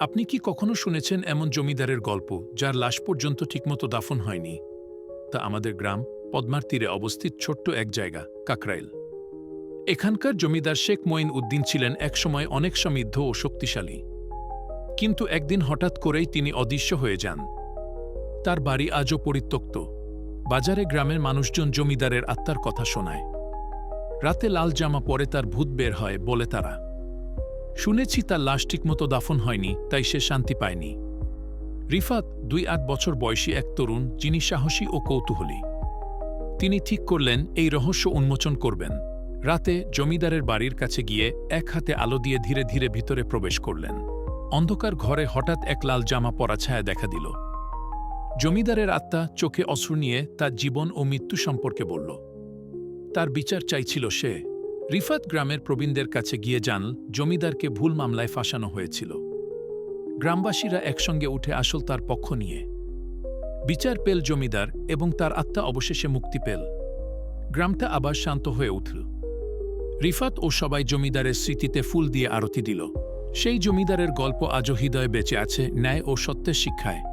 আপনি কি কখনো শুনেছেন এমন জমিদারের গল্প, যার লাশ পর্যন্ত ঠিকমতো দাফন হয়নি? তা আমাদের গ্রাম, পদ্মার তীরে অবস্থিত ছোট্ট এক জায়গা, কাকরাইল। এখানকার জমিদার শেখ মঈন উদ্দিন ছিলেন একসময় অনেক সমৃদ্ধ ও শক্তিশালী। কিন্তু একদিন হঠাৎ করেই তিনি অদৃশ্য হয়ে যান। তার বাড়ি আজও পরিত্যক্ত। বাজারে গ্রামের মানুষজন জমিদারের আত্মার কথা শোনায়। রাতে লাল জামা পরে তার ভূত বের হয়, বলে তারা। শুনেছি তার লাশ ঠিকমতো দাফন হয়নি, তাই সে শান্তি পায়নি। রিফাত দুই আট বছর বয়সী এক তরুণ, যিনি সাহসী ও কৌতূহলী। তিনি ঠিক করলেন, এই রহস্য উন্মোচন করবেন। রাতে জমিদারের বাড়ির কাছে গিয়ে এক হাতে আলো দিয়ে ধীরে ধীরে ভিতরে প্রবেশ করলেন। অন্ধকার ঘরে হঠাৎ এক লাল জামা পরা ছায়া দেখা দিল। জমিদারের আত্মা চোখে অশ্রু নিয়ে তার জীবন ও মৃত্যু সম্পর্কে বলল। তার বিচার চাইছিল সে। রিফাত গ্রামের প্রবীণদের কাছে গিয়ে জান জমিদারকে ভুল মামলায় ফাঁসানো হয়েছিল। গ্রামবাসীরা একসঙ্গে উঠে আসল তার পক্ষ নিয়ে। বিচার পেল জমিদার এবং তার আত্মা অবশেষে মুক্তি পেল। গ্রামটা আবার শান্ত হয়ে উঠল। রিফাত ও সবাই জমিদারের স্মৃতিতে ফুল দিয়ে আরতি দিল। সেই জমিদারের গল্প আজও হৃদয়ে বেঁচে আছে ন্যায় ও সত্যের শিক্ষায়।